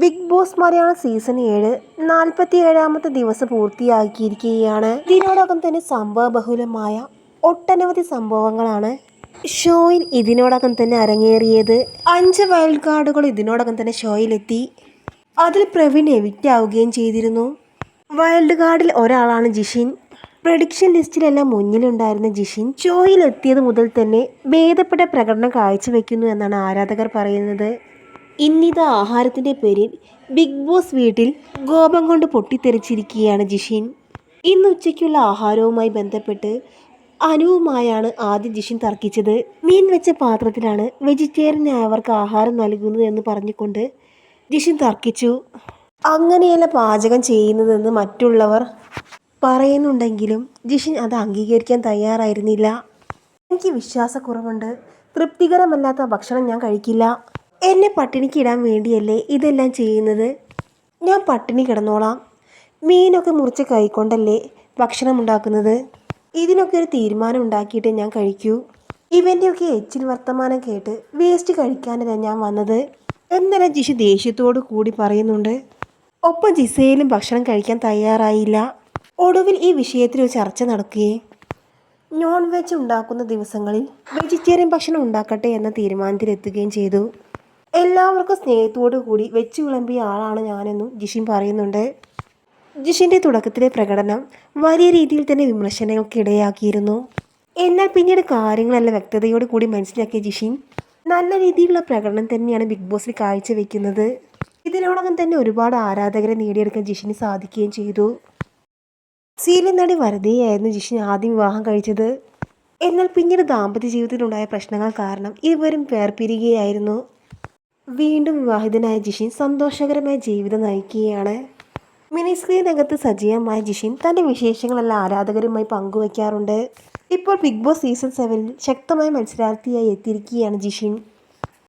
Big boss Malayalam season ഏഴ് നാൽപ്പത്തി ഏഴാമത്തെ ദിവസം പൂർത്തിയാക്കിയിരിക്കുകയാണ്. ഇതിനോടകം തന്നെ സംഭവ ബഹുലമായ ഒട്ടനവധി സംഭവങ്ങളാണ് ഷോയിൽ ഇതിനോടകം തന്നെ അരങ്ങേറിയത്. അഞ്ച് വൈൽഡ് കാർഡുകൾ ഇതിനോടകം തന്നെ ഷോയിലെത്തി. അതിൽ പ്രവീൺ എവിക്റ്റ് ആവുകയും ചെയ്തിരുന്നു. വൈൽഡ് കാർഡിൽ ഒരാളാണ് ജിഷിൻ. പ്രഡിക്ഷൻ ലിസ്റ്റിലെല്ലാം മുന്നിലുണ്ടായിരുന്ന ജിഷിൻ ഷോയിൽ എത്തിയത് മുതൽ തന്നെ ഭേദപ്പെട്ട പ്രകടനം കാഴ്ചവെക്കുന്നു എന്നാണ് ആരാധകർ പറയുന്നത്. ഇന്നിത ആഹാരത്തിന്റെ പേരിൽ ബിഗ് ബോസ് വീട്ടിൽ കോപം കൊണ്ട് പൊട്ടിത്തെറിച്ചിരിക്കുകയാണ് ജിഷിൻ. ഇന്ന് ഉച്ചയ്ക്കുള്ള ആഹാരവുമായി ബന്ധപ്പെട്ട് അനുവുമായാണ് ആദ്യം ജിഷിൻ തർക്കിച്ചത്. മീൻ വെച്ച പാത്രത്തിലാണ് വെജിറ്റേറിയൻ ആയവർക്ക് ആഹാരം നൽകുന്നത് എന്ന് പറഞ്ഞുകൊണ്ട് ജിഷിൻ തർക്കിച്ചു. അങ്ങനെയല്ല പാചകം ചെയ്യുന്നതെന്ന് മറ്റുള്ളവർ പറയുന്നുണ്ടെങ്കിലും ജിഷിൻ അത് അംഗീകരിക്കാൻ തയ്യാറായിരുന്നില്ല. എനിക്ക് വിശ്വാസക്കുറവുണ്ട്. തൃപ്തികരമല്ലാത്ത ഭക്ഷണം ഞാൻ കഴിക്കില്ല. എന്നെ പട്ടിണിക്ക് ഇടാൻ വേണ്ടിയല്ലേ ഇതെല്ലാം ചെയ്യുന്നത്? ഞാൻ പട്ടിണി കിടന്നോളാം. മീനൊക്കെ മുറിച്ച് കൈക്കൊണ്ടല്ലേ ഭക്ഷണം ഉണ്ടാക്കുന്നത്? ഇതിനൊക്കെ ഒരു തീരുമാനം ഉണ്ടാക്കിയിട്ട് ഞാൻ കഴിക്കൂ. ഇവന്റെയൊക്കെ എച്ചിൽ വർത്തമാനം കേട്ട് വേസ്റ്റ് കഴിക്കാനല്ല ഞാൻ വന്നത്. എന്നല്ല ജിഷി ദേഷ്യത്തോടു കൂടി പറയുന്നുണ്ട് ഒപ്പം ജിസയിലും ഭക്ഷണം കഴിക്കാൻ തയ്യാറായില്ല. ഒടുവിൽ ഈ വിഷയത്തിൽ ഒരു ചർച്ച നടക്കുകയും. നോൺ വെജ് ഉണ്ടാക്കുന്ന ദിവസങ്ങളിൽ വെജിറ്റേറിയൻ ഭക്ഷണം ഉണ്ടാക്കട്ടെ എന്ന തീരുമാനത്തിലെത്തുകയും ചെയ്തു. എല്ലാവർക്കും സ്നേഹത്തോടു കൂടി വെച്ചു വിളമ്പിയ ആളാണ് ഞാനെന്നും ജിഷിൻ പറയുന്നുണ്ട്. ജിഷിന്റെ തുടക്കത്തിലെ പ്രകടനം വലിയ രീതിയിൽ തന്നെ വിമർശനങ്ങൾക്ക് ഇടയാക്കിയിരുന്നു എന്നാൽ പിന്നീട് കാര്യങ്ങളെല്ലാം വ്യക്തതയോട് കൂടി മനസ്സിലാക്കിയ ജിഷിൻ നല്ല രീതിയിലുള്ള പ്രകടനം തന്നെയാണ് ബിഗ് ബോസിൽ കാഴ്ചവെക്കുന്നത്. ഇതിനോടകം തന്നെ ഒരുപാട് ആരാധകരെ നേടിയെടുക്കാൻ ജിഷിന് സാധിക്കുകയും ചെയ്തു. സീരിയൽ നടി വരതയായിരുന്നു ജിഷിൻ ആദ്യം വിവാഹം കഴിച്ചത്. എന്നാൽ പിന്നീട് ദാമ്പത്യ ജീവിതത്തിലുണ്ടായ പ്രശ്നങ്ങൾ കാരണം ഇരുവരും വേർപിരിയുകയായിരുന്നു. വീണ്ടും വിവാഹിതനായ ജിഷിൻ സന്തോഷകരമായ ജീവിതം നയിക്കുകയാണ്. മിനി സ്ക്രീനകത്ത് സജീവമായ ജിഷിൻ തന്റെ വിശേഷങ്ങളെല്ലാം ആരാധകരുമായി പങ്കുവയ്ക്കാറുണ്ട്. ഇപ്പോൾ ബിഗ് ബോസ് സീസൺ സെവനിൽ ശക്തമായ മത്സരാർത്ഥിയായി എത്തിയിരിക്കുകയാണ് ജിഷിൻ.